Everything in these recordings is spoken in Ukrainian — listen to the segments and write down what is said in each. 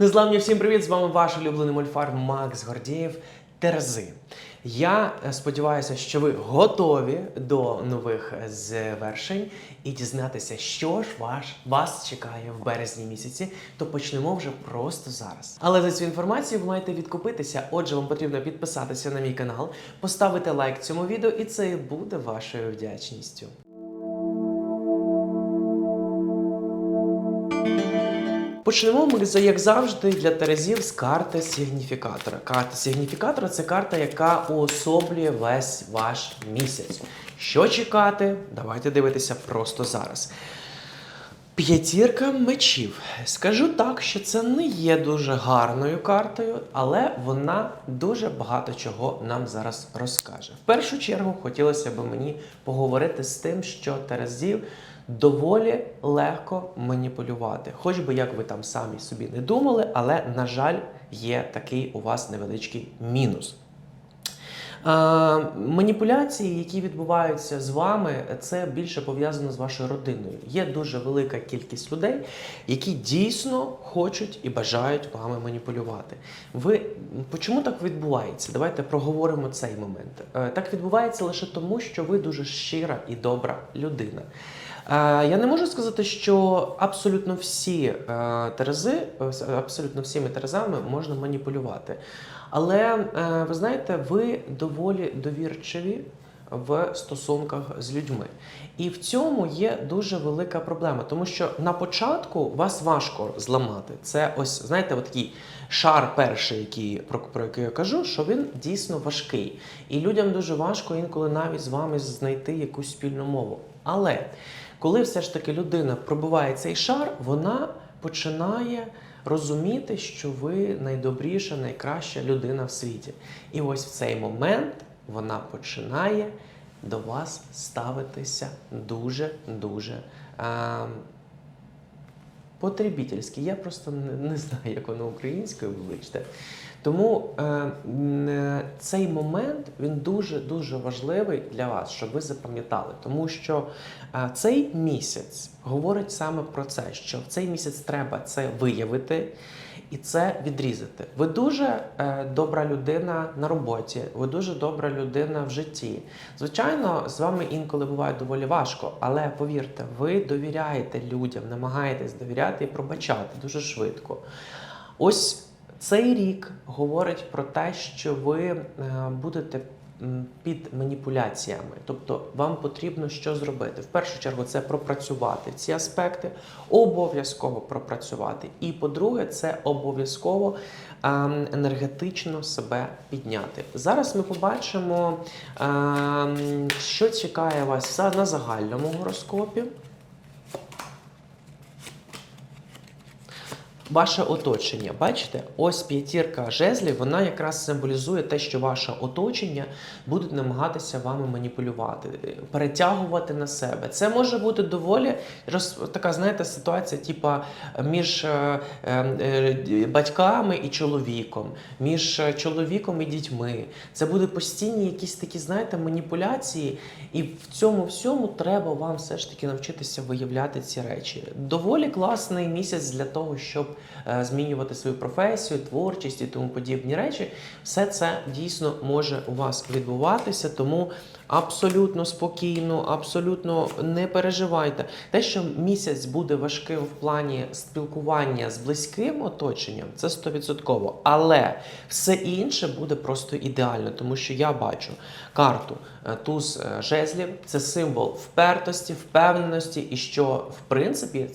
Незламні всім привіт! З вами ваш улюблений мольфар Макс Гордієв Терези. Я е, сподіваюся, що ви готові до нових звершень і дізнатися, що ж ваш, вас чекає в березні місяці, то почнемо вже просто зараз. Але за цю інформацію ви маєте відкупитися. Отже, вам потрібно підписатися на мій канал, поставити лайк цьому відео, і це буде вашою вдячністю. Почнемо ми, як завжди, для Терезів з карти сигніфікатора. Карта сигніфікатора це карта, яка уособлює весь ваш місяць. Що чекати? Давайте дивитися просто зараз. П'ятірка мечів. Скажу так, що це не є дуже гарною картою, але вона дуже багато чого нам зараз розкаже. В першу чергу хотілося б мені поговорити з тим, що Терезів доволі легко маніпулювати. Хоч би як ви там самі собі не думали, але, на жаль, є такий у вас невеличкий мінус. Е, маніпуляції, які відбуваються з вами, це більше пов'язано з вашою родиною. Є дуже велика кількість людей, які дійсно хочуть і бажають вами маніпулювати. Ви чому так відбувається? Давайте проговоримо цей момент. Е, так відбувається лише тому, що ви дуже щира і добра людина. Е, Я не можу сказати, що абсолютно всі е, терези, е, абсолютно всіми терезами можна маніпулювати. Але ви знаєте, ви доволі довірчиві в стосунках з людьми. І в цьому є дуже велика проблема, тому що на початку вас важко зламати. Це ось, знаєте, от такий шар перший, який, про, про який я кажу, що він дійсно важкий. І людям дуже важко інколи навіть з вами знайти якусь спільну мову. Але коли все ж таки людина пробиває цей шар, вона починає розуміти, що ви найдобріша, найкраща людина в світі. І ось в цей момент вона починає до вас ставитися дуже-дуже е, потребітельськи. Я просто не, не знаю, як воно українською, вибачте. Тому е, е, цей момент він дуже дуже важливий для вас, щоб ви запам'ятали, тому що е, цей місяць говорить саме про це, що в цей місяць треба це виявити і це відрізати. Ви дуже е, добра людина на роботі, ви дуже добра людина в житті. Звичайно, з вами інколи буває доволі важко, але повірте, ви довіряєте людям, намагаєтесь довіряти і пробачати дуже швидко. Ось цей рік говорить про те, що ви е, будете під маніпуляціями. Тобто вам потрібно що зробити? В першу чергу це пропрацювати ці аспекти, обов'язково пропрацювати. І по-друге, це обов'язково ем, енергетично себе підняти. Зараз ми побачимо, ем, що чекає вас на загальному гороскопі. Ваше оточення, бачите, ось п'ятірка жезлів, вона якраз символізує те, що ваше оточення будуть намагатися вами маніпулювати, перетягувати на себе. Це може бути доволі роз, така, знаєте, ситуація, типа між е, е, е, батьками і чоловіком, між е, чоловіком і дітьми. Це буде постійні якісь такі, знаєте, маніпуляції, і в цьому всьому треба вам все ж таки навчитися виявляти ці речі. Доволі класний місяць для того, щоб змінювати свою професію, творчість і тому подібні речі. Все це дійсно може у вас відбуватися, тому абсолютно спокійно, абсолютно не переживайте. Те, що місяць буде важким в плані спілкування з близьким оточенням, це 100%. Але все інше буде просто ідеально, тому що я бачу карту е, туз е, жезлів, це символ впертості, впевненості, і що в принципі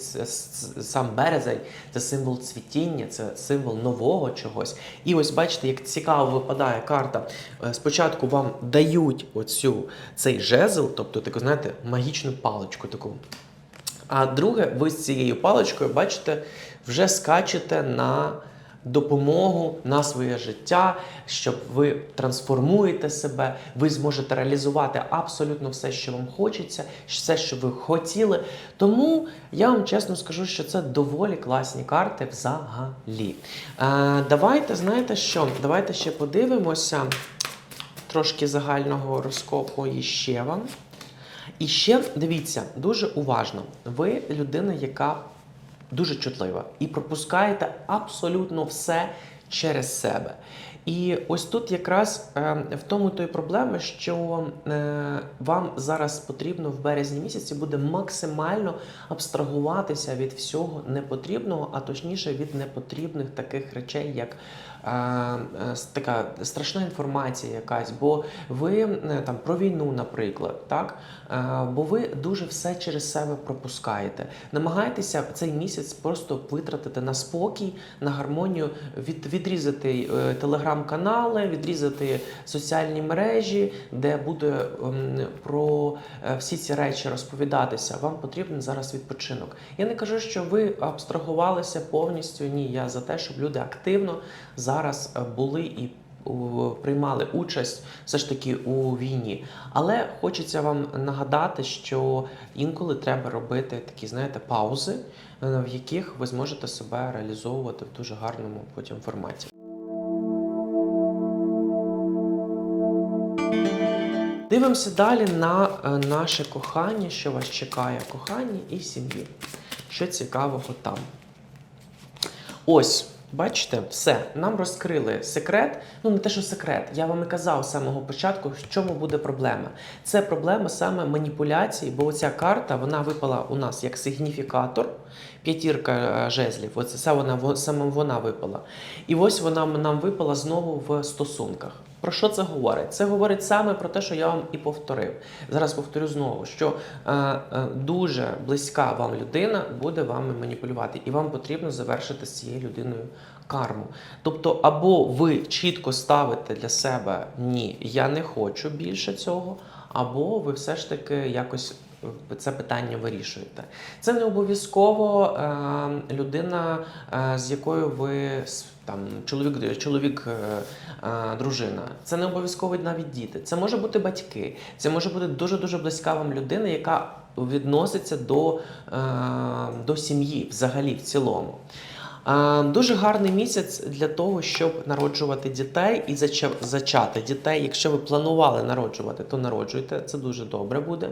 сам березень це символ цвітіння, це символ нового чогось. І ось бачите, як цікаво випадає карта. Е, Спочатку вам дають оцю цей жезл, тобто таку, знаєте, магічну паличку таку. А друге, ви з цією паличкою, бачите, вже скачете на допомогу на своє життя, щоб ви трансформуєте себе, ви зможете реалізувати абсолютно все, що вам хочеться, все, що ви хотіли. Тому я вам чесно скажу, що це доволі класні карти взагалі. Е, давайте, знаєте що? Давайте ще подивимося трошки загального розкопу іще вам. І ще дивіться дуже уважно. Ви людина, яка дуже чутлива і пропускаєте абсолютно все через себе. І ось тут якраз е, в тому то й проблема, що е, вам зараз потрібно в березні місяці буде максимально абстрагуватися від всього непотрібного, а точніше від непотрібних таких речей, як така страшна інформація якась, бо ви е, там про війну, наприклад, так е, бо ви дуже все через себе пропускаєте. Намагайтеся цей місяць просто витратити на спокій, на гармонію, від, відрізати е, телеграм-канали, відрізати соціальні мережі, де буде ем, про е, всі ці речі розповідатися. Вам потрібен зараз відпочинок. Я не кажу, що ви абстрагувалися повністю. Ні, я за те, щоб люди активно зараз е, були і приймали участь все ж таки у війні. Але хочеться вам нагадати, що інколи треба робити такі, знаєте, паузи, е, в яких ви зможете себе реалізовувати в дуже гарному потім форматі. Дивимося далі на е, наше кохання, що вас чекає в коханні і сім'ї. Що цікавого там. Ось, бачите, все, нам розкрили секрет. Ну, не те, що секрет. Я вам і казав з самого початку, в чому буде проблема. Це проблема саме маніпуляції, бо оця карта вона випала у нас як сигніфікатор, п'ятірка е, жезлів. Оце саме вона випала. І ось вона нам випала знову в стосунках. Про що це говорить? Це говорить саме про те, що я вам і повторив. Зараз повторю знову, що е, е, дуже близька вам людина буде вами маніпулювати, і вам потрібно завершити з цією людиною карму. Тобто, або ви чітко ставите для себе ні, я не хочу більше цього, або ви все ж таки якось. е, Це питання вирішуєте. Це не обов'язково е, людина, е, з якою ви там чоловік, чоловік, е, е, дружина. Це не обов'язково навіть діти. Це може бути батьки. Це може бути дуже дуже близька вам людина, яка відноситься до, е, до сім'ї взагалі в цілому. Дуже гарний місяць для того, щоб народжувати дітей і зачати дітей. Якщо ви планували народжувати, то народжуйте. Це дуже добре буде,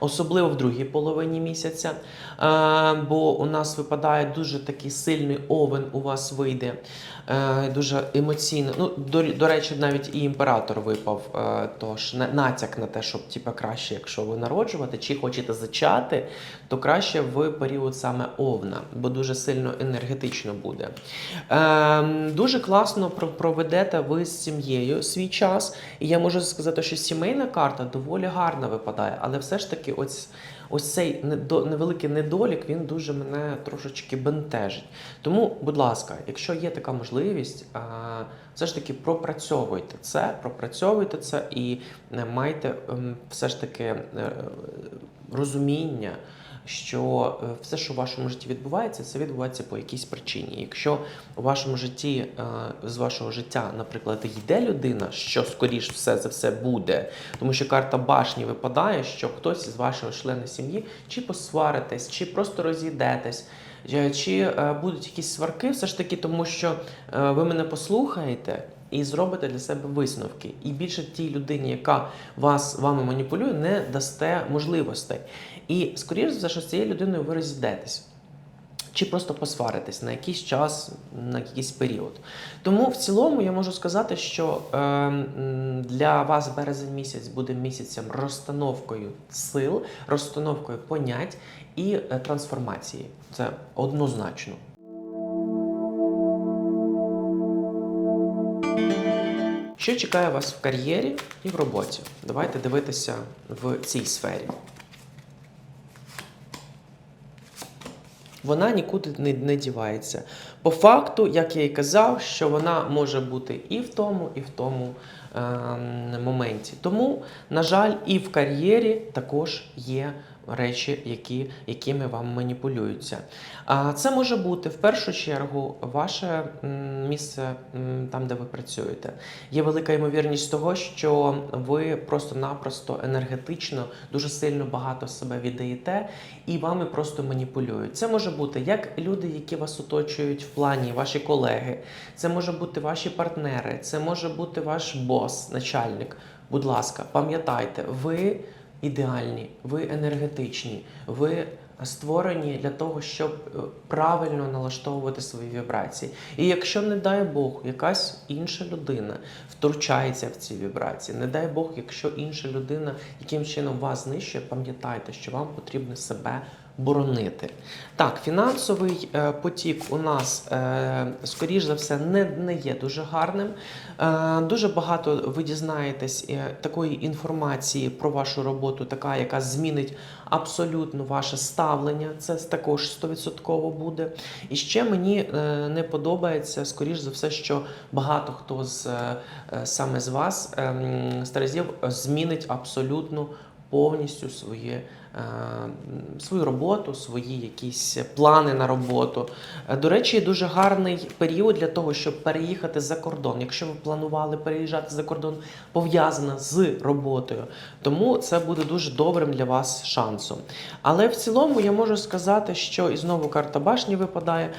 особливо в другій половині місяця. Бо у нас випадає дуже такий сильний овен, у вас вийде е, дуже емоційно. Ну, до, до речі, навіть і імператор випав. е, Тож натяк на те, щоб типа краще, якщо ви народжувати чи хочете зачати, то краще в період саме овна, бо дуже сильно енергетично буде. Ем, дуже класно проведете ви з сім'єю свій час. І я можу сказати, що сімейна карта доволі гарна випадає, але все ж таки, ось. Ось цей невеликий недолік він дуже мене трошечки бентежить. Тому, будь ласка, якщо є така можливість, а, все ж таки пропрацьовуйте це, пропрацьовуйте це і е, майте ем, все ж таки е, розуміння, що е, все, що в вашому житті відбувається, це відбувається по якійсь причині. Якщо у вашому житті е, з вашого життя, наприклад, йде людина, що скоріш все за все буде, тому що карта башні випадає, що хтось із вашого члена сім'ї чи посваритесь, чи просто розійдетесь. е, Чи будуть якісь сварки, все ж таки, тому що ви мене послухаєте і зробите для себе висновки. І більше тій людині, яка вас вами маніпулює, не дасте можливостей. І скоріш за що з цією людиною ви розійдетесь. Чи просто посваритись на якийсь час, на якийсь період. Тому в цілому я можу сказати, що е, для вас березень місяць буде місяцем розстановкою сил, розстановкою понять і е, трансформації. Це однозначно. Що чекає вас в кар'єрі і в роботі? Давайте дивитися в цій сфері. Вона нікуди не, не дівається. По факту, як я і казав, що вона може бути і в тому, і в тому е, моменті. Тому, на жаль, і в кар'єрі також є речі, які, якими вам маніпулюються. А це може бути в першу чергу ваше місце там, де ви працюєте. Є велика ймовірність того, що ви просто-напросто енергетично дуже сильно багато себе віддаєте, і вами просто маніпулюють. Це може бути як люди, які вас оточують в плані, ваші колеги, це може бути ваші партнери, це може бути ваш бос, начальник. Будь ласка, пам'ятайте, ви ідеальні, ви енергетичні, ви створені для того, щоб е, правильно налаштовувати свої вібрації. І якщо, не дай Бог, якась інша людина втручається в ці вібрації, не дай Бог, якщо інша людина яким чином вас знищує, пам'ятайте, що вам потрібно себе боронити. Так, фінансовий е, потік у нас, е, скоріш за все, не, не є дуже гарним. Е, дуже багато ви дізнаєтесь такої інформації про вашу роботу, така, яка змінить абсолютно ваше ставлення. Це також 100% буде. І ще мені не подобається, скоріш за все, що багато хто з саме з вас, е, м, з Терезів, е, змінить абсолютно повністю своє. е, Свою роботу, свої якісь плани на роботу. Е, До речі, дуже гарний період для того, щоб переїхати за кордон. Якщо ви планували переїжджати за кордон, пов'язана з роботою, тому це буде дуже добрим для вас шансом. Але в цілому я можу сказати, що і знову карта башні випадає.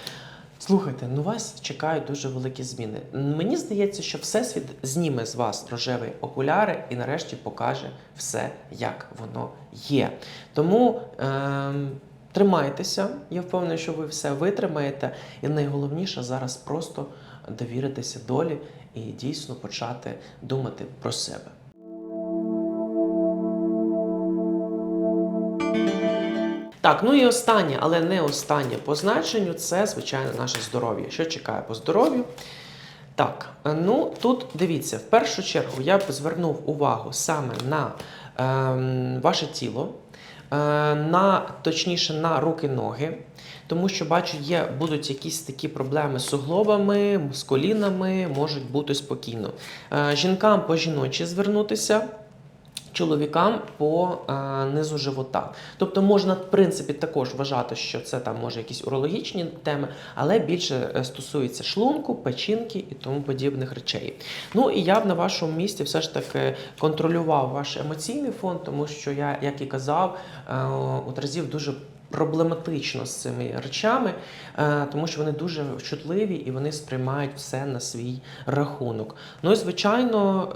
Слухайте, ну вас чекають дуже великі зміни. Мені здається, що Всесвіт зніме з вас рожеві окуляри і нарешті покаже все, як воно є. Тому ем, тримайтеся, я впевнений, що ви все витримаєте. І найголовніше зараз просто довіритися долі і дійсно почати думати про себе. Так, ну і останнє, але не останнє по значенню це, звичайно, наше здоров'я. Що чекає по здоров'ю? Так, е, ну тут дивіться, в першу чергу я б звернув увагу саме на ем, ваше тіло, е, на точніше на руки-ноги. Тому що бачу, є будуть якісь такі проблеми з суглобами, з колінами, можуть бути спокійно. Е, жінкам по жіночі звернутися, чоловікам по е, низу живота. Тобто можна, в принципі, також вважати, що це там може якісь урологічні теми, але більше е, стосується шлунку, печінки і тому подібних речей. Ну і я б на вашому місці все ж таки контролював ваш емоційний фон, тому що я, як і казав, е, от разів дуже. Проблематично з цими речами, е, тому що вони дуже чутливі і вони сприймають все на свій рахунок. Ну і звичайно,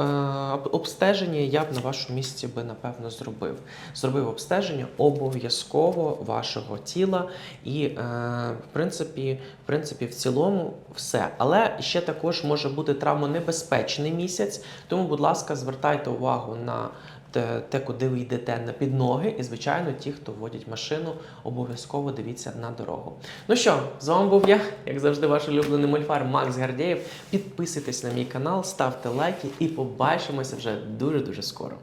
е, обстеження я б на вашому місці би напевно зробив. Зробив обстеження обов'язково вашого тіла, і е, в принципі, в принципі, в цілому все. Але ще також може бути травмонебезпечний місяць, тому, будь ласка, звертайте увагу на те, куди ви йдете на підноги, і звичайно, ті, хто водять машину, обов'язково дивіться на дорогу. Ну що, з вами був я, як завжди, ваш улюблений мольфар Макс Гардєєв. Підписуйтесь на мій канал, ставте лайки і побачимося вже дуже дуже скоро.